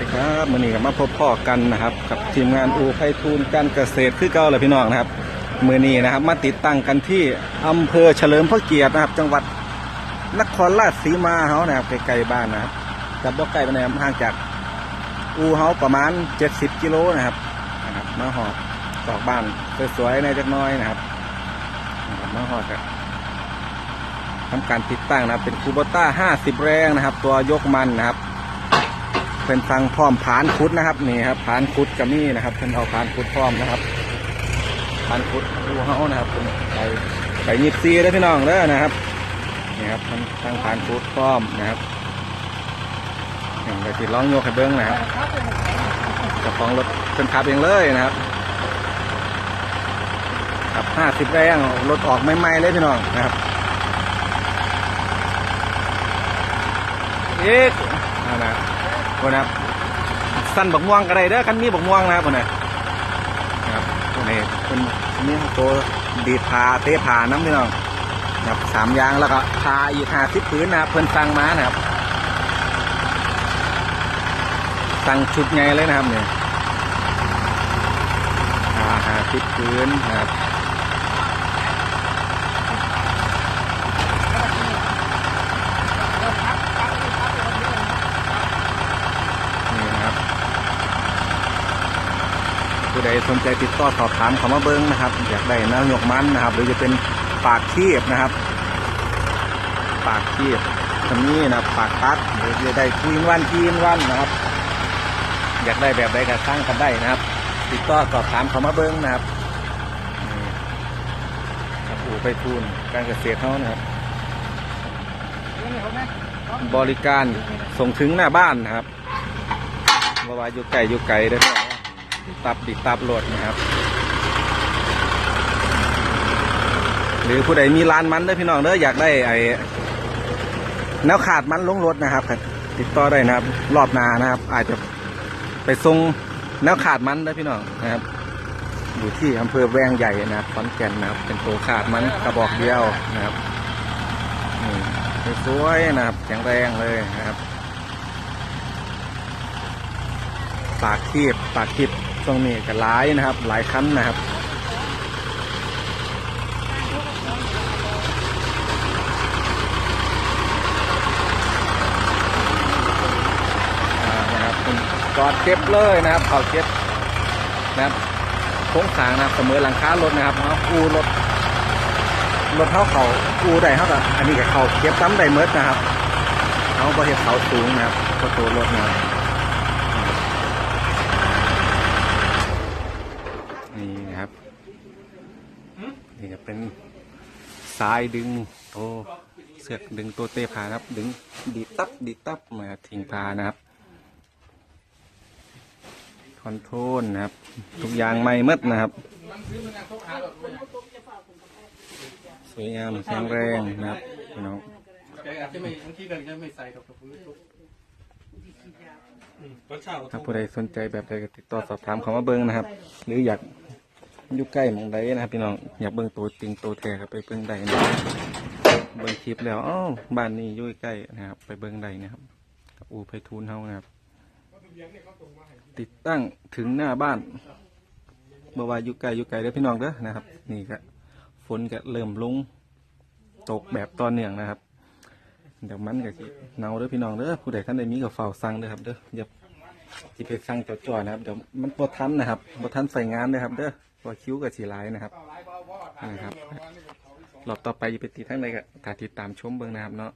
ดีครับมื่อนี้ก็มาพบพ่อกันนะครับ กับทีมงานอูไพฑูรย์การเกษตรคือเก่าเลยพี่น้องนะครับมื่อนี้นะครับ มาติดตั้งกันที่อำเภอเฉลิมพระเกียรตินะครับ จังหวัดนครราชสีมาเฮานะครับใกล้ๆบ้านนะครับกับบ่ไกลไปไหนใดครับห่างจากอูเฮาประมาณ 70 กิโลนะครับนะครับมาหอดตอกบ้านสวยๆในจักน้อยนะครับนะครับมาหอดกับทำการติดตั้งนะครับ เป็นคูโบต้า 50 แรงนะครับ ตัวยกมันนะครับ เป็นฟังพร้อมผานคุดนะครับนี่ครับผานคุดกับนี่นะครับเป็นเอาผานคุดพร้อมนะครับผานคุดดูเฮานะครับเป็นไปไปยิบซีได้พี่น้องเด้อนะครับนี่ครับทั้งทั้งผานคุดพร้อมนะครับนี่างไปติดล้องโยกให้เบิ้งนะครับจะของรถเป็นขับเองเลยนะครับขับห้าสิบแรงรถออกใหม่ๆเลยพี่น้องนะครับเอ๊ะนะ คนนะครับสั้นบักม่วงก็ได้เด้อคันมีบักม่วงนะครับคนนี้นะครับคนนี้คนนี้ตัวดีดพาเตะพาน้ำพี่น้องนะครับสามยางแล้วก็พาอีกหาสิบพื้นนะครับเพิ่นสั่งม้านะครับสั่งชุดไงเลยนะครับเนี่ยหาสิบพื้นนะครับนี่นะครับ ผู้ใด สนใจติดต่อสอบถามเขามาเบิ้งนะครับ อยากได้นายกมันนะครับ หรือจะเป็นปากคีบนะครับ ปากคีบคันนี้นะปากตัดหรือจะได้กีนวันกีนวันนะครับ อยากได้แบบใดก็สร้างกันได้นะครับ ติดต่อสอบถามเขามาเบิ้งนะครับขับอูไปทูนการเกษตรเขานะครับ บริการส่งถึงหน้าบ้านนะครับบว่าอยู่ไกลอยู่ไกลเด้อพี่น้อง ตับดิตับรถนะครับ หรือผู้ใดมีร้านมันเด้อพี่น้องเด้ออยากได้ไอ้แนวขาดมันลงรถนะครับ ติดต่อได้นะครับ รอบนานะครับ อาจจะไปส่งแนวขาดมันเด้อพี่น้องนะครับ อยู่ที่อำเภอแวงใหญ่นะครับขอนแก่นนะครับ เป็นตัวขาดมันกระบอกเดียวนะครับนี่สวยนะครับแข็งแรงเลยนะครับ ปากคีบปากคีบ ตรงนี้ก็หลายนะครับ หลายคันนะครับนะครับจอดเก็บเลยนะครับเขาเก็บนะครับโค้งสร้างนะครับเสมอหลังคารถนะครับเอาอูรถรถเท้าเขาอูได้เท่ากับอันนี้กับเขาเก็บซ้ำได้เมดนะครับเขาประเทศเขาสูงนะครับประตูรถนะครับนี่นะครับ นี่ก็เป็น สายดึงโตวเสือกดึงตัวเตะพานะครับ ดึงดีดตับดีดตับมาทิ้งพานะครับ คอนโทรลนะครับ ทุกอย่างไม่หมดนะครับสวยงามแข็งแรงนะครับพี่น้องแกอาจจะไม่บางทีก็จะไม่ใส่กับกระปุกรสชาติถ้าผู้ใดสนใจแบบใดก็ติดต่อสอบถามเขามาเบิ้งนะครับ หรืออยาก อยู่ใกล้มองใดนะครับพี่น้องอยากเบิ้งตัวจริงตัวแท้ก็ไปเบิ้งใดนะเบิ้งคลิปแล้วอ้าวบ้านนี้อยู่ใกล้นะครับ ไปเบิ้งใดนะครับกับอูไพฑูรย์เฮานะครับ ติดตั้งถึงหน้าบ้านบ่ว่าอยู่ไกลอยู่ไกลเด้อพี่น้องเด้อนะครับ นี่ก็ฝนก็เริ่มลงตกแบบตอนเนื่องนะครับเดี๋ยวมันก็สิเนาเด้อพี่น้องเด้อผู้ใดท่านใดมีก็เฝ้าสั่งเด้อครับเด้ออย่าสิไปสั่งจ่อๆนะครับเดี๋ยวมันบ่ทันนะครับบ่ทันใส่งานเด้อครับเด้อ เพอคิ้วกับสีลายนะครับนะครับรอบต่อไปจะไปติดทั้งใดก็ถ้าติดตามชมเบิ่งนะครับเนาะ